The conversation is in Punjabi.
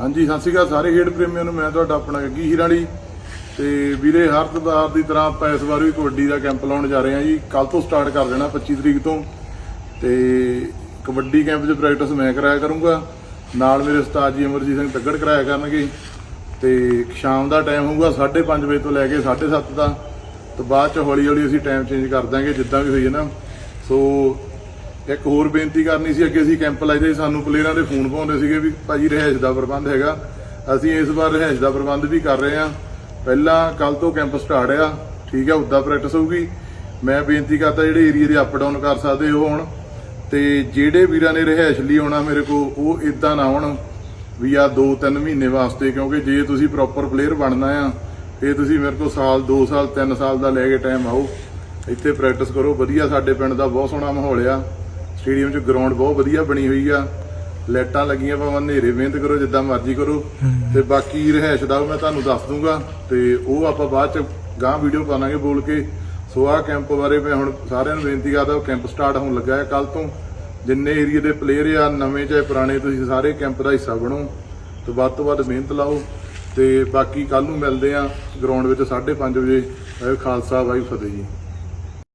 ਹਾਂਜੀ, ਸਤਿ ਸ਼੍ਰੀ ਅਕਾਲ ਸਾਰੇ ਖੇਡ ਪ੍ਰੇਮੀਆਂ ਨੂੰ। ਮੈਂ ਤੁਹਾਡਾ ਆਪਣਾ ਗੱਗੀ ਹੀਰਾਲੀ ਤੇ ਵੀਰੇ, ਹਰ ਤਦਾਰ ਦੀ ਤਰ੍ਹਾਂ ਆਪਾਂ ਇਸ ਵਾਰ ਵੀ ਕਬੱਡੀ ਦਾ ਕੈਂਪ ਲਾਉਣ ਜਾ ਰਹੇ ਹਾਂ ਜੀ। ਕੱਲ ਤੋਂ ਸਟਾਰਟ ਕਰ ਦੇਣਾ 25 ਤਰੀਕ ਤੋਂ। ਤੇ ਕਬੱਡੀ ਕੈਂਪ 'ਚ ਪ੍ਰੈਕਟਿਸ ਮੈਂ ਕਰਾਇਆ ਕਰੂੰਗਾ। ਨਾਲ ਮੇਰੇ ਉਸਤਾਦ ਜੀ ਅਮਰਜੀਤ ਸਿੰਘ ਤੱਗੜ ਕਰਾਇਆ ਕਰਨਗੇ। ਤੇ ਸ਼ਾਮ ਦਾ ਟਾਈਮ ਹੋਊਗਾ 5:30 ਵਜੇ ਤੋਂ ਲੈ ਕੇ 7:30 ਦਾ। ਤੇ ਬਾਅਦ ਚ ਹੌਲੀ ਹੌਲੀ ਅਸੀਂ ਟਾਈਮ ਚੇਂਜ ਕਰ ਦਾਂਗੇ ਜਿੱਦਾਂ ਵੀ ਹੋਈ ਹੈ ਨਾ। ਸੋ ਇੱਕ ਹੋਰ ਬੇਨਤੀ ਕਰਨੀ ਸੀ ਅੱਗੇ ਅਸੀਂ ਕੈਂਪ ਲਾਈਦੇ ਸਾਨੂੰ ਪਲੇਅਰਾਂ ਦੇ ਫੋਨ ਪਾਉਂਦੇ ਸੀਗੇ ਵੀ ਭਾਜੀ ਰਹਿائش ਦਾ ਪ੍ਰਬੰਧ ਹੈਗਾ। ਅਸੀਂ ਇਸ ਵਾਰ ਰਹਿائش ਦਾ ਪ੍ਰਬੰਧ ਵੀ ਕਰ ਰਹੇ ਹਾਂ। ਪਹਿਲਾਂ ਕੱਲ ਤੋਂ ਕੈਂਪ ਸਟਾਰਟ ਆ। ਠੀਕ ਆ, ਉਦਾਂ ਪ੍ਰੈਕਟਿਸ ਹੋਊਗੀ। ਮੈਂ ਬੇਨਤੀ ਕਰਦਾ ਜਿਹੜੇ ਏਰੀਆ ਦੇ ਅਪ ਡਾਊਨ ਕਰ ਸਕਦੇ ਹੋ ਹੁਣ, ਤੇ ਜਿਹੜੇ ਵੀਰਾਂ ਨੇ ਰਹਿائش ਲਈ ਆਉਣਾ ਮੇਰੇ ਕੋਲ, ਉਹ ਇਦਾਂ ਨਾ ਆਉਣ ਵੀ ਆ 2-3 ਮਹੀਨੇ ਵਾਸਤੇ, ਕਿਉਂਕਿ ਜੇ ਤੁਸੀਂ ਪ੍ਰੋਪਰ ਪਲੇਅਰ ਬਣਨਾ ਆ ਫੇ ਤੁਸੀਂ ਮੇਰੇ ਕੋਲ ਸਾਲ 2 ਸਾਲ 3 ਸਾਲ ਦਾ ਲੈ ਕੇ ਟਾਈਮ ਆਓ। ਇੱਥੇ ਪ੍ਰੈਕਟਿਸ ਕਰੋ। ਵਧੀਆ ਸਾਡੇ ਪਿੰਡ ਦਾ ਬਹੁਤ ਸੋਹਣਾ ਮਾਹੌਲ ਆ। ਸਟੇਡੀਅਮ 'ਚ ਗਰਾਊਂਡ ਬਹੁਤ ਵਧੀਆ ਬਣੀ ਹੋਈ ਆ। ਲਾਈਟਾਂ ਲੱਗੀਆਂ ਭਾਵੇਂ, ਹਨੇਰੇ ਮਿਹਨਤ ਕਰੋ, ਜਿੱਦਾਂ ਮਰਜ਼ੀ ਕਰੋ। ਤੇ ਬਾਕੀ ਰਹਿائش ਦਾ ਉਹ ਮੈਂ ਤੁਹਾਨੂੰ ਦੱਸ ਦੂੰਗਾ। ਤੇ ਉਹ ਆਪਾਂ ਬਾਅਦ 'ਚ ਗਾਂ ਵੀਡੀਓ ਪਾਵਾਂਗੇ ਬੋਲ ਕੇ। ਸੋ ਆ ਕੈਂਪ ਬਾਰੇ ਮੈਂ ਹੁਣ ਸਾਰਿਆਂ ਨੂੰ ਬੇਨਤੀ ਕਰਦਾ, ਉਹ ਕੈਂਪ ਸਟਾਰਟ ਹੋਣ ਲੱਗਾ ਹੈ ਕੱਲ ਤੋਂ। ਜਿੰਨੇ ਏਰੀਆ ਦੇ ਪਲੇਅਰ ਆ, ਨਵੇਂ ਚਾਹੇ ਪੁਰਾਣੇ, ਤੁਸੀਂ ਸਾਰੇ ਕੈਂਪ ਦਾ ਹਿੱਸਾ ਬਣੋ। ਤੇ ਵੱਧ ਤੋਂ ਵੱਧ ਮਿਹਨਤ ਲਾਓ। ਤੇ ਬਾਕੀ ਕੱਲ ਨੂੰ ਮਿਲਦੇ ਆ ਗਰਾਊਂਡ ਵਿੱਚ 5:30 ਵਜੇ। ਖਾਲਸਾ, ਵਾਹਿਗੁਰੂ ਫਤਿਹ ਜੀ।